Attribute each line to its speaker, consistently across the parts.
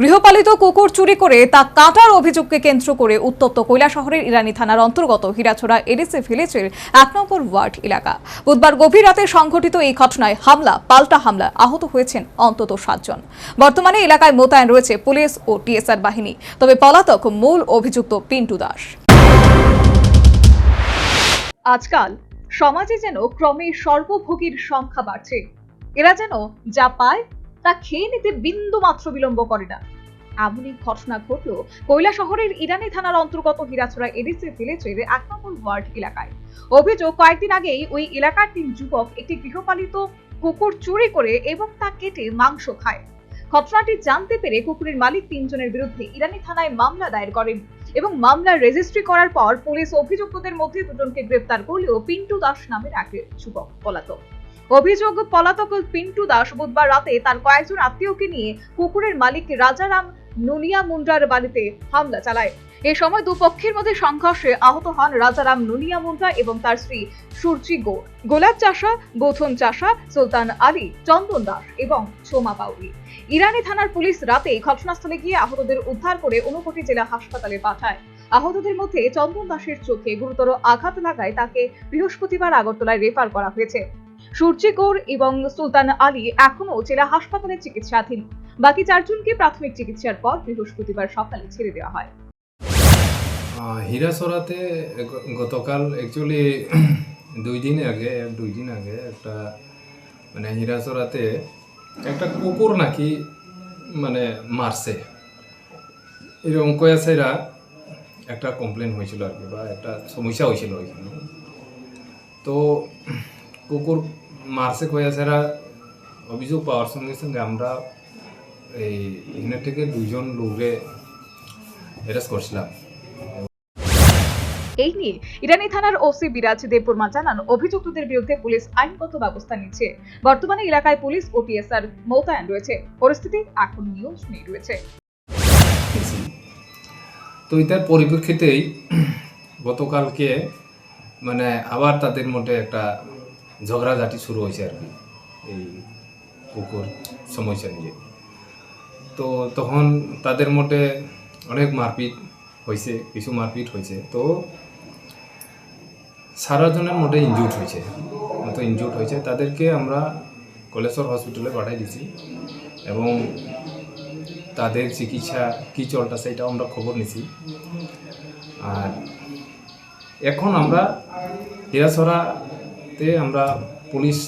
Speaker 1: গৃহপালিত কুকুর চুরি করে তা কাটার অভিযোগকে কেন্দ্র করে উত্তপ্ত শহরের ইরানি থানার অন্তর্গত হীরাছড়া এডিসি ভিলেজের এক নম্বর ওয়ার্ড এলাকা। বুধবার গভীর রাতে সংঘটিত এই ঘটনায় হামলা, পাল্টা হামলা আহত হয়েছেন অন্তত সাতজন। বর্তমানে এলাকায় মোতায়েন রয়েছে পুলিশ ও টিএসআর বাহিনী। তবে পলাতক মূল অভিযুক্ত পিন্টু দাস। আজকাল সমাজে যেন ক্রমে সর্বভোগীর সংখ্যা বাড়ছে। এরা যেন যা পায় তা খেয়ে নিতে বিন্দু মাত্র বিলম্ব করে না। এমনই ঘটনা ঘটল কৈলা শহরের ইরানি থানার অন্তর্গত হীরাছড়া এডিসি ভিলেজের এক নম্বর ওয়ার্ড এলাকায়। অভিযোগ, কয়েকদিন আগেই ওই এলাকার তিন যুবক একটি গৃহপালিত কুকুর চুরি করে এবং তা কেটে মাংস খায়। ঘটনাটি জানতে পেরে কুকুরের মালিক তিনজনের বিরুদ্ধে ইরানি থানায় মামলা দায়ের করেন এবং মামলা রেজিস্ট্রি করার পর পুলিশ অভিযুক্তদের মধ্যে দুজনকে গ্রেপ্তার করলেও পিন্টু দাস নামের এক যুবক পলাতক। অভিযোগ, পলাতক পিন্টু দাস বুধবার রাতে তার কয়েকজন আত্মীয়কে নিয়ে কুকুরের মালিক রাজারাম নুনিয়া মুন্ডার বাড়িতে হামলা চালায়। এ সময় দুপক্ষের মধ্যে সংঘর্ষে আহত হন রাজারাম নুনিয়া মুন্ডা এবং তার স্ত্রী সূর্যি গোর। গোলাপ চাষা, গোথন চাষা, সুলতান আলী, চন্দন দাস এবং সোমা পাউরি ইরানি থানার পুলিশ রাতে ঘটনাস্থলে গিয়ে আহতদের উদ্ধার করে ঊনকোটি জেলা হাসপাতালে পাঠায়। আহতদের মধ্যে চন্দন দাসের চোখে গুরুতর আঘাত লাগায় তাকে বৃহস্পতিবার আগরতলায় রেফার করা হয়েছে। সূর্যি গৌর এবং সুলতান আলী এখনও জেলা হাসপাতালে চিকিৎসাধীন। বাকি চারজনকে প্রাথমিক চিকিৎসার পর বৃহস্পতিবার সকালে ছেড়ে দেওয়া হয়।
Speaker 2: হীরাসরাতে গতকাল অ্যাকচুয়ালি দুই দিন আগে, দুই দিন আগে একটা মানে হীরাসরাতে একটা কুকুর নাকি মানে মারছে। এরকম কয়াছেরা একটা কমপ্লেন হয়েছিল আর কি, বা একটা সমস্যা হয়েছিল ওইখানে। তো কুকুর মারছে কয়াছেরা অভিযোগ পাওয়ার সঙ্গে সঙ্গে আমরা এই এখানে থেকে দুজন লোকরে অ্যারেস্ট করছিলাম।
Speaker 1: এই নিয়ে ইরানি থানার ওসি বিরাজ দেববর্মা জানান অভিযুক্তদের বিরুদ্ধে পুলিশ আইনগত ব্যবস্থা নিচ্ছে। বর্তমানে এলাকায় পুলিশ ও টিএসআর মোতায়েন রয়েছে। পরিস্থিতি এখন নিয়ন্ত্রণে রয়েছে।
Speaker 2: তো এটার পরিপ্রেক্ষিতেই গতকালকে মানে আবার তাদের মধ্যে একটা ঝগড়াঝাটি শুরু হয়েছে আর কি। এই কুকুর সমস্যা নিয়ে তো তখন তাদের মধ্যে অনেক মারপিট হয়েছে কিছু মারপিট হয়েছে তো সারা জনের মধ্যে ইনজুর্ড হয়েছে মতো ইনজুর্ড হয়েছে তাদেরকে আমরা কলেশ্বর হসপিটালে পাঠিয়ে দিছি এবং তাদের চিকিৎসা কী চলতেছে এটাও আমরা খবর নিছি। আর এখন আমরা হিরাছড়াতে আমরা পুলিশ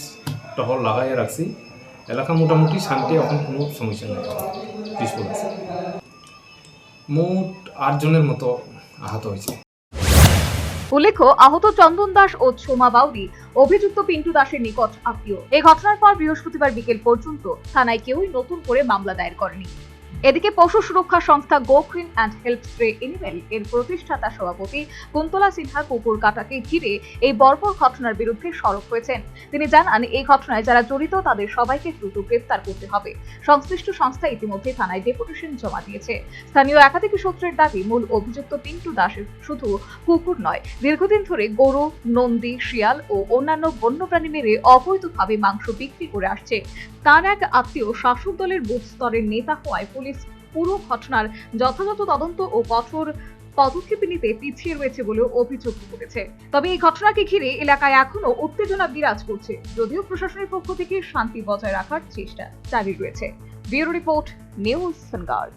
Speaker 2: টহল লাগাইয়া রাখছি। এলাকা মোটামুটি শান্তি, এখন কোনো সমস্যা নেই। পিসফুল আছে। মোট আটজনের মতো আহত হয়েছে।
Speaker 1: উল্লেখ্য, আহত চন্দন দাস ও ছোমা বাউরি, অভিযুক্ত পিন্টু দাসের নিকট আত্মীয়। এই ঘটনার পর বৃহস্পতিবার বিকেল পর্যন্ত থানায় কেউই নতুন করে মামলা দায়ের করেনি। এদিকে পশু সুরক্ষা সংস্থা go green and help spray animal এর প্রতিষ্ঠাতা সভাপতি কুন্তলা সিনহা কুকুর কাটাকে ঘিরে এই বর্বর ঘটনার বিরুদ্ধে সরব হয়েছেন। তিনি জানান, এই ঘটনায় যারা জড়িত, তাদের সবাইকে দ্রুত গ্রেপ্তার করতে হবে। সংশ্লিষ্ট সংস্থা ইতিমধ্যে থানায় ডেপুটেশন জমা দিয়েছে। স্থানীয় একাধিক সূত্রের দাবি, মূল অভিযুক্ত পিন্টু দাসের শুধু কুকুর নয়, দীর্ঘদিন ধরে গরু, নন্দী, শিয়াল ও অন্যান্য বন্যপ্রাণী মেরে অবৈধভাবে মাংস বিক্রি করে আসছে। তার এক আত্মীয় শাসক দলের বুথ স্তরের নেতা হওয়ায় পুলিশ পুরো ঘটনার যথাযথ তদন্ত ও কঠোর পদক্ষেপ নিতে পিছিয়ে রয়েছে বলেও অভিযোগ করেছে তবে এই ঘটনাকে ঘিরে এলাকায় এখনও উত্তেজনা বিরাজ করছে। যদিও প্রশাসনের পক্ষ থেকে শান্তি বজায় রাখার চেষ্টা জারি রয়েছে। Bureau report, news guard